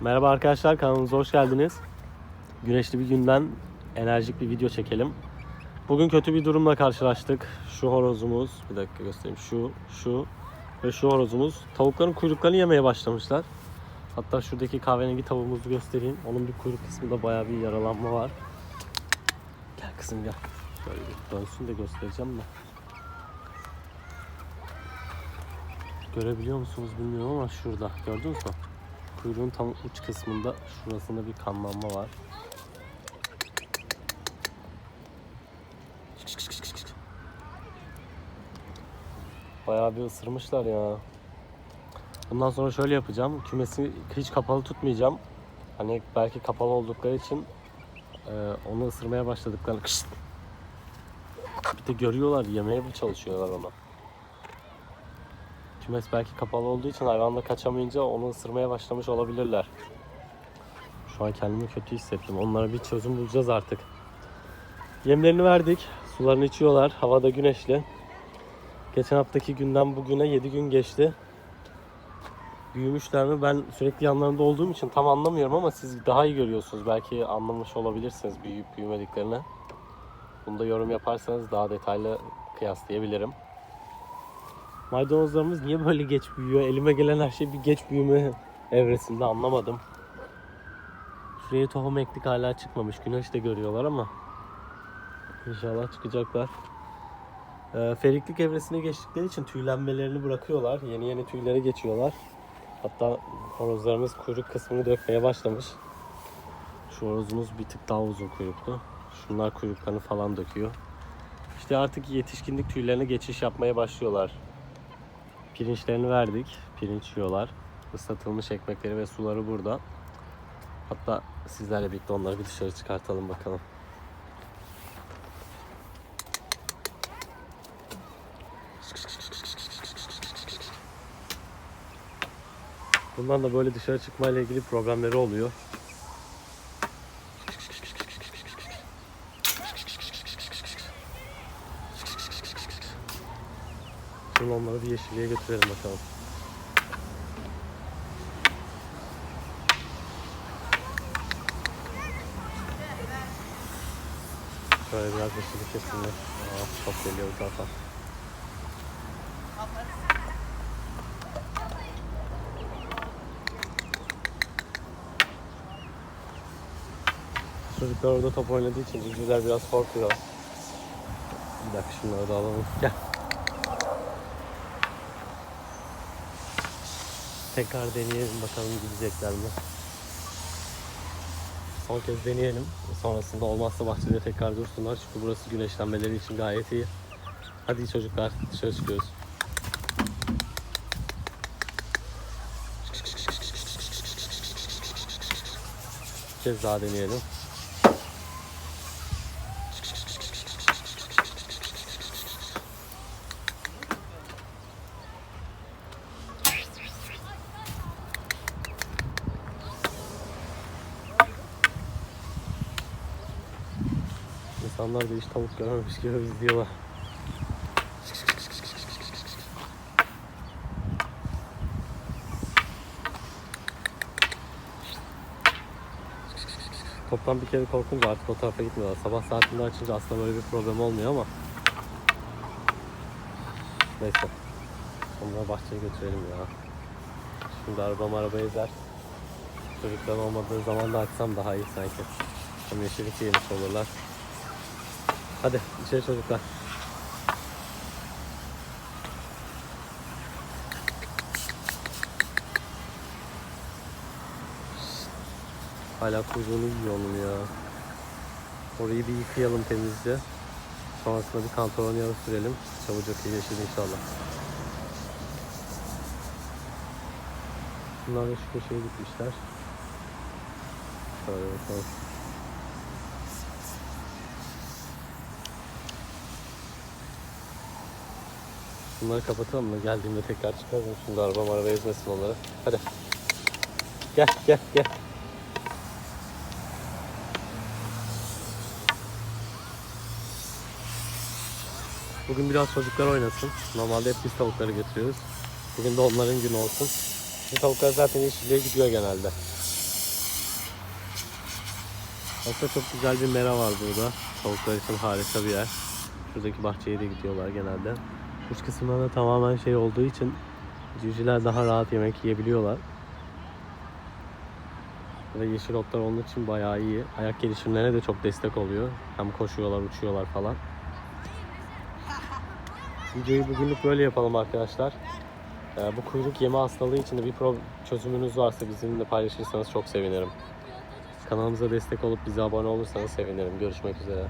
Merhaba arkadaşlar kanalımıza hoş geldiniz. Güneşli bir günden enerjik bir video çekelim. Bugün kötü bir durumla karşılaştık. Şu horozumuz, bir dakika göstereyim. Şu, şu ve şu horozumuz tavukların kuyruklarını yemeye başlamışlar. Hatta şuradaki kahverengi tavuğumuzu göstereyim. Onun bir kuyruk kısmında bayağı bir yaralanma var. Gel kızım gel. Böyle bir dönsün de göstereceğim de. Görebiliyor musunuz bilmiyorum ama şurada. Gördünüz mü? Kuyruğun tam uç kısmında şurasında bir kanlanma var. Bayağı bir ısırmışlar ya. Bundan sonra şöyle yapacağım. Kümesi hiç kapalı tutmayacağım. Hani belki kapalı oldukları için e, onu ısırmaya başladıklarını Kışt! bir de görüyorlar yemeye mi çalışıyorlar ona. Kümes belki kapalı olduğu için hayvanla kaçamayınca onu ısırmaya başlamış olabilirler. Şu an kendimi kötü hissettim. Onlara bir çözüm bulacağız artık. Yemlerini verdik. Sularını içiyorlar. Havada güneşli. Geçen haftaki günden bugüne 7 gün geçti. Büyümüşler mi? Ben sürekli yanlarında olduğum için tam anlamıyorum ama siz daha iyi görüyorsunuz. Belki anlamış olabilirsiniz büyüyüp büyümediklerini. Bunu da yorum yaparsanız daha detaylı kıyaslayabilirim. Maydanozlarımız niye böyle geç büyüyor? Elime gelen her şey bir geç büyüme evresinde anlamadım. Şuraya tohum ektik hala çıkmamış. Güneş de görüyorlar ama inşallah çıkacaklar. Ee, feriklik evresine geçtikleri için tüylenmelerini bırakıyorlar. Yeni yeni tüylere geçiyorlar. Hatta horozlarımız kuyruk kısmını dökmeye başlamış. Şu horozumuz bir tık daha uzun kuyruklu. Şunlar kuyruklarını falan döküyor. İşte artık yetişkinlik tüylerine geçiş yapmaya başlıyorlar. Pirinçlerini verdik. Pirinç yiyorlar. Islatılmış ekmekleri ve suları burada. Hatta sizlerle birlikte onları bir dışarı çıkartalım bakalım. Bundan da böyle dışarı çıkmayla ilgili problemleri oluyor. Şimdi onları bir yeşilliğe götürelim bakalım. Şöyle biraz yeşillik kesinler. Aa, çok geliyor bu tarafa. Çocuklar orada top oynadığı için civcivler biraz korkuyor. Bir dakika şunları da alalım. Gel. Tekrar deneyelim bakalım gidecekler mi? Son kez deneyelim. Sonrasında olmazsa bahçede tekrar dursunlar. Çünkü burası güneşlenmeleri için gayet iyi. Hadi çocuklar dışarı çıkıyoruz. Bir kez daha deneyelim. İnsanlar da hiç tavuk görmemiş gibi izliyorlar. Toptan bir kere korkunca artık o tarafa gitmiyorlar. Sabah saatinde açınca aslında böyle bir problem olmuyor ama. Neyse. Onları bahçeye götürelim ya. Şimdi arabam arabaya ezer. Çocuklar olmadığı zaman da açsam daha iyi sanki. Hem yeşillik yemiş olurlar. Hadi içeri çocuklar. Hala kuyruğunu yiyor onun ya. Orayı bir yıkayalım temizce. Sonrasında bir kantaron yağı sürelim. Çabucak iyileşir inşallah. Bunlar da şu köşeye gitmişler. Şöyle bakalım. Bunları kapatalım mı? Geldiğimde tekrar çıkarırım. Şimdi arabam araba ezmesin onları. Hadi. Gel gel gel. Bugün biraz çocuklar oynasın. Normalde hep biz tavukları getiriyoruz. Bugün de onların günü olsun. Bu tavuklar zaten yeşilliğe gidiyor genelde. Aslında çok güzel bir mera var burada. Tavuklar için harika bir yer. Şuradaki bahçeye de gidiyorlar genelde. Uç kısımda da tamamen şey olduğu için civcivler daha rahat yemek yiyebiliyorlar. Ve yeşil otlar onun için bayağı iyi. Ayak gelişimlerine de çok destek oluyor. Hem koşuyorlar, uçuyorlar falan. Videoyu bugünlük böyle yapalım arkadaşlar. Ee, bu kuyruk yeme hastalığı için de bir çözümünüz varsa bizimle paylaşırsanız çok sevinirim. Kanalımıza destek olup bize abone olursanız sevinirim. Görüşmek üzere.